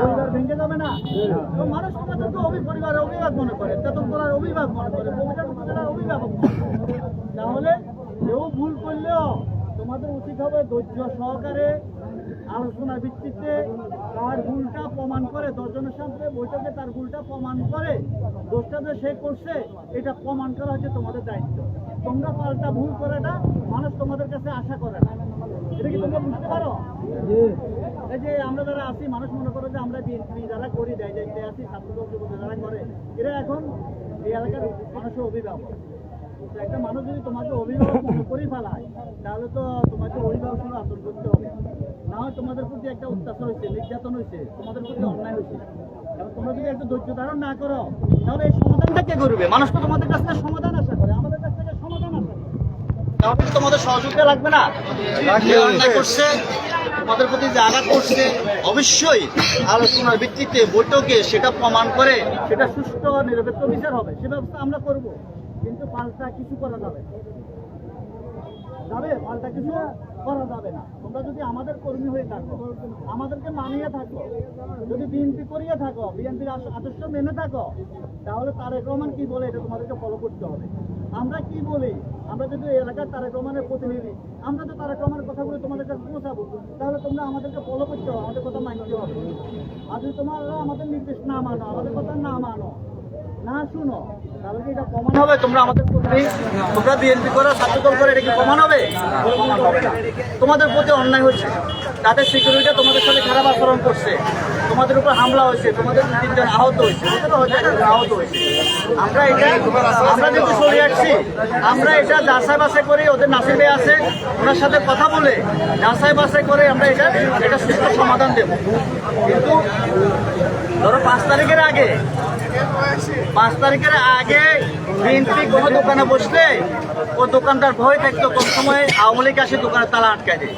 পরিবার ভেঙে যাবে না? তো মানুষ আমাদেরকে অভি পরিবারের অভিভাবক মনে করে। তেতনতলার অভিভাবক মনে করে। কবিতার উপজেলার অভিভাবক তাহলে কেউ ভুল করলেও তোমাদের উচিত হবে ধৈর্য সহকারে আলোচনার ভিত্তিতে তার ভুলটা প্রমাণ করে দশজনের সামনে বৈঠকে তার ভুলটা প্রমাণ করে দোষটা যে সে করছে এটা প্রমাণ করা হচ্ছে তোমাদের দায়িত্ব। তোমরা পাল্টা ভুল করাটা মানুষ তোমাদের কাছে আশা করে না। এটা কি তোমরা বুঝতে পারো? এই যে আমরা যারা আছি মানুষ মনে করে যে আমরা বিএনপি যারা করি দেয় যে আছি ছাত্রদল যুবদল যারা করে এরা এখন এই এলাকার মানুষের অভিভাবক। একটা মানুষ যদি তোমাকে অভিভাবক মনে করে ফেলায় তাহলে তো তোমাকে অভিভাবক হিসেবে আচরণ করতে হবে না। হয় তোমাদের প্রতি একটা অত্যাচার হয়েছে নির্যাতন হয়েছে তোমাদের প্রতি অন্যায় হয়েছে। কারণ তোমরা যদি একটা ধৈর্য ধারণ না করো তাহলে এই সমাধানটা কে করবে? মানুষ তো তোমাদের কাছ থেকে সমাধান আশা করে আমাদের কাছ থেকে সমাধান আশা করে। তোমাদের সহযোগিতা লাগবে না। করছে তোমাদের প্রতি যে আঘাত করছে, অবশ্যই আলোচনার ভিত্তিতে বৈঠকে সেটা প্রমাণ করে সেটা ও নিরপেক্ষ বিচার হবে। সে ব্যবস্থা আমরা করব, কিন্তু পাল্টা কিছু করা যাবে। যাবে? পাল্টা কিছু করা যাবে না। তোমরা যদি আমাদের কর্মী হয়ে থাকো, আমাদেরকে মানিয়ে থাকো, যদি বিএনপি করিয়ে থাকো, বিএনপির আদর্শ মেনে থাকো, তাহলে তারেক রহমান কি বলে, এটা তোমাদেরকে ফলো করতে হবে। আমরা কি বলি? আমরা যদি এলাকার তারেক রহমানের প্রতিনিধি, আমরা তো তারেক রহমানের কথাগুলো তোমাদের কাছে পৌঁছাবো, তাহলে তোমরা আমাদেরকে ফলো করতে হবে, আমাদের কথা মানতে হবে। আর যদি তোমরা আমাদের নির্দেশ না মানো, আমাদের কথা না মানো তাহলে এটা হবে, তোমরা আমাদের তোমরা করো এটা কি হবে। তোমাদের প্রতি অন্যায় হচ্ছে। তাদের সিকিউরিটি তোমাদের সাথে খারাপ আচরণ করছে। তোমাদের উপর হামলা হয়েছে, তোমাদের তিনজন আহত হয়েছে। আহত হয়েছে। আমরা এটা আমরা যেহেতু চলে আসছি, আমরা এটা যাচাই বাছাই করে ওদের নাসিবে আছে, ওনার সাথে কথা বলে যাচাই বাছাই করে আমরা এটা এটা সুস্থ সমাধান দেব। কিন্তু ধরো পাঁচ তারিখের আগে পাঁচ তারিখের আগে বিএনপি কোনো দোকানে বসলে ও দোকানদার ভয় থাকতো কোন সময় আওয়ামী লীগ আসে দোকানের তালা আটকায় দেয়।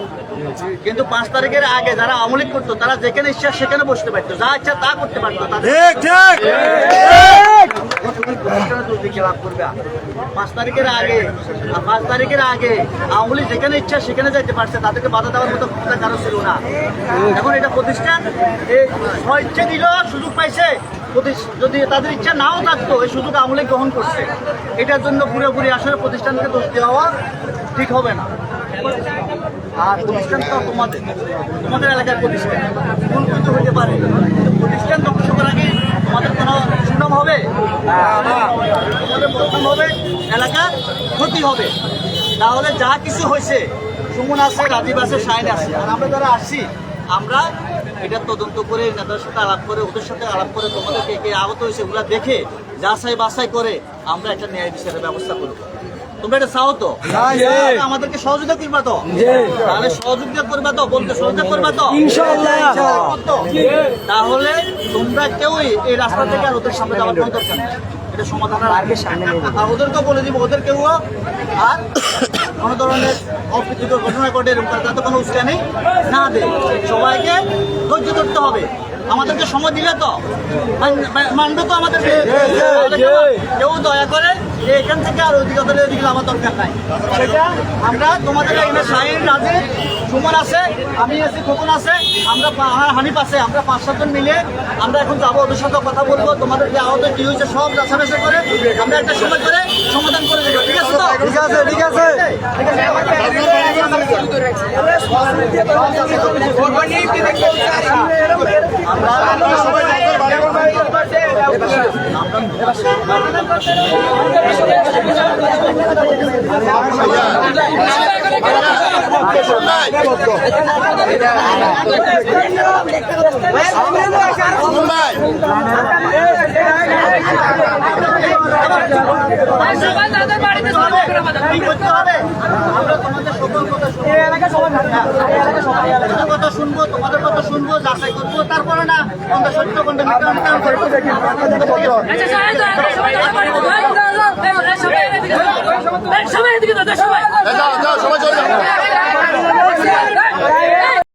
কিন্তু পাঁচ তারিখের আগে যারা আওয়ামী লীগ করতো তারা যেখানে ইচ্ছা সেখানে বসতে পারতো যা ইচ্ছা তা করতে পারতো। পাঁচ তারিখের আগে পাঁচ তারিখের আগে আওয়ামী লীগ যেখানে ইচ্ছা সেখানে যাইতে পারছে তাদেরকে বাধা দেওয়ার মতো ক্ষমতা কারও ছিল না। এখন এটা প্রতিষ্ঠান এই ইচ্ছে দিল সুযোগ পাইছে যদি তাদের ইচ্ছা নাও থাকতো, এই সুযোগ আওয়ামী লীগ গ্রহণ করছে। এটার জন্য পুরোপুরি আসলে প্রতিষ্ঠানকে দোষ দেওয়া ঠিক হবে না। আর প্রতিষ্ঠান তো তোমাদের। তোমাদের এলাকার প্রতিষ্ঠান। ভুল কিন্তু হতে পারে। প্রতিষ্ঠান ধ্বংস করার আগে তোমাদের কোনো সুনাম হবে? তোমাদের বদনাম হবে এলাকার ক্ষতি হবে। তাহলে যা কিছু হয়েছে, সুমন আছে, রাজীব আছে, শাহিন আছে। আর আমরা যারা আসছি আমরা এটা তদন্ত করে নেতাদের সাথে আলাপ করে ওদের সাথে আলাপ করে তোমাদের কে কে আহত হয়েছে ওগুলা দেখে যাচাই বাছাই করে আমরা একটা ন্যায় বিচারের ব্যবস্থা করব। তোমরা এটা চাও তো? আমাদেরকে সহযোগিতা করবা তো? তাহলে সহযোগিতা করবা তো বলতে সহযোগিতা করবা তো? তাহলে তোমরা কেউই এই রাস্তা থেকে আর ওদের সামনে যাওয়ার কোনো দরকার নেই। এটা সমাধানের আগে সামনে আর ওদেরকেও বলে দিব ওদের কেউ আর কোনো ধরনের অপ্রীতিকর ঘটনা ঘটে করে যাতে কোনো উস্কানি না দেয় সবাইকে ধৈর্য ধরতে হবে। আমাদেরকে সময় দিলে তো। মান্ড মানবে তো আমাদের কেউ দয়া করে যে এখান থেকে আর ওইদিকে ওদের ওইদিকে আমার দরকার নাই। সেটা আমরা তোমাদের এখানে শাহিন রাজীব সুমন আছে আমি আছি খোকন আছে আমরা আমার হানিফ আছে আমরা পাঁচ সাতজন মিলে আমরা এখন যাব ওদের সাথে কথা বলব তোমাদের যে আহত কি হয়েছে সব যাচাবাসা করে আমরা একটা সময় করে সমাধান করে দেবো ঠিক আছে তো? ঠিক আছে ঠিক আছে। মুম্বাই সবাই তাদের বাড়িতে করতে হবে আমরা তোমাদের সকল কথা শুনব সবাই তোমাদের কথা শুনব তোমাদের কথা শুনব যাচাই করব তারপরে না কোনটা সত্য কোনটা আচ্ছা সবাই সবাই সবাই